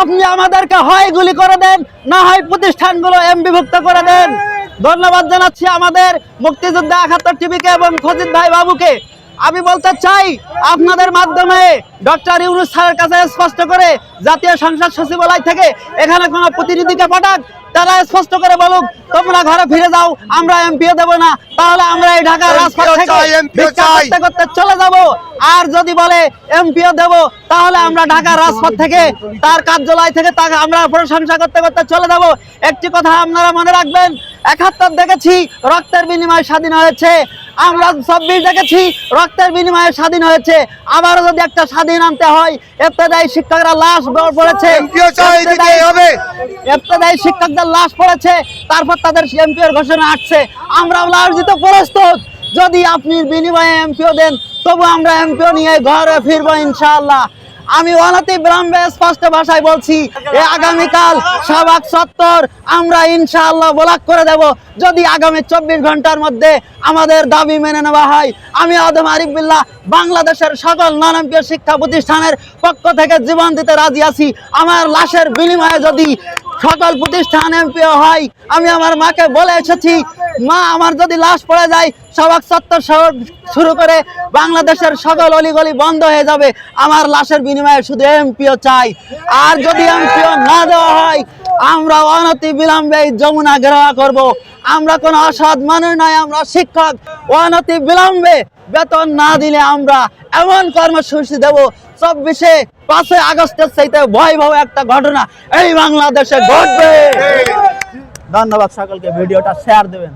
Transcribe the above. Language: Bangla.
আপনি আমাদেরকে হয় গুলি করে দেন, না হয় করে দেন। ধন্যবাদ জানাচ্ছি আমাদের মুক্তিযোদ্ধা এবং ভাই বাবুকে। আমি বলতে চাই, আপনাদের মাধ্যমে ডক্টর ইউনুস স্যারের কাছে স্পষ্ট করে জাতীয় সংসদ সচিবালয় থেকে এখানে কোন প্রতিনিধিকে পাঠাক তারা স্পষ্ট করে বলুক তোমরা ঘরে ফিরে যাও আমরা এমপিও দেব না। তাহলে আমরা এই ঢাকার রাজপথ থেকে করতে চলে যাব। আর যদি বলে এমপিও দেব তাহলে আমরা ঢাকার রাজপথ থেকে তার কার্যালয় থেকে তাকে আমরা প্রশংসা করতে করতে চলে যাব। একটি কথা আপনারা মনে রাখবেন একাত্তর দেখেছি রক্তের বিনিময়ে স্বাধীন হয়েছে। আমরা ছাব্বিশ দেখেছি রক্তের বিনিময়ে স্বাধীন হয়েছে। আবারও যদি একটা স্বাধীন আনতে হয় এফতেদায়ী শিক্ষকরা লাশ পড়েছে। এফতেদায়ী শিক্ষকদের লাশ পড়েছে তারপর তাদের এমপিওর ঘোষণা আসছে। আমরা লাশ দিতে প্রস্তুত। যদি আপনি বিনিময়ে এমপিও দেন তবু আমরা এমপিও নিয়ে ঘরে ফিরবো ইনশাআল্লাহ। আমি অনতি ব্রাহ্মে স্পষ্ট ভাষায় বলছি, এ আগামীকাল সবাক সত্তর আমরা ইনশাআল্লাহ ব্লক করে দেব। যদি আগামী চব্বিশ ঘণ্টার মধ্যে আমাদের দাবি মেনে নেওয়া হয়, আমি আদম আরিফবিল্লাহ বাংলাদেশের সকল নানামপ্রিয় শিক্ষা প্রতিষ্ঠানের পক্ষ থেকে জীবন দিতে রাজি আছি। আমার লাশের বিনিময়ে যদি সকল প্রতিষ্ঠান এমপিও হয়, আমি আমার মাকে বলে এসেছি, মা, আমার যদি লাশ পড়ে যায়, সবাক সত্তর শুরু করে বাংলাদেশের সকল অলিগলি বন্ধ হয়ে যাবে। আমার লাশের বিনিময়ে শুধু এমপিও চাই। আর যদি এমপিও না দেওয়া হয়, আমরা অনতি বিলম্বে যমুনা ঘেরাওয়া করব। আমরা কোনো অসৎ মানুষ নয়, আমরা শিক্ষক। অনতি বিলম্বে বেতন না দিলে আমরা এমন কর্মসূচি দেব চব্বিশে পাঁচই আগস্টের চাইতে ভয়াবহ একটা ঘটনা এই বাংলাদেশে ঘটবে। ধন্যবাদ সকলকে ভিডিওটা শেয়ার দেবেন।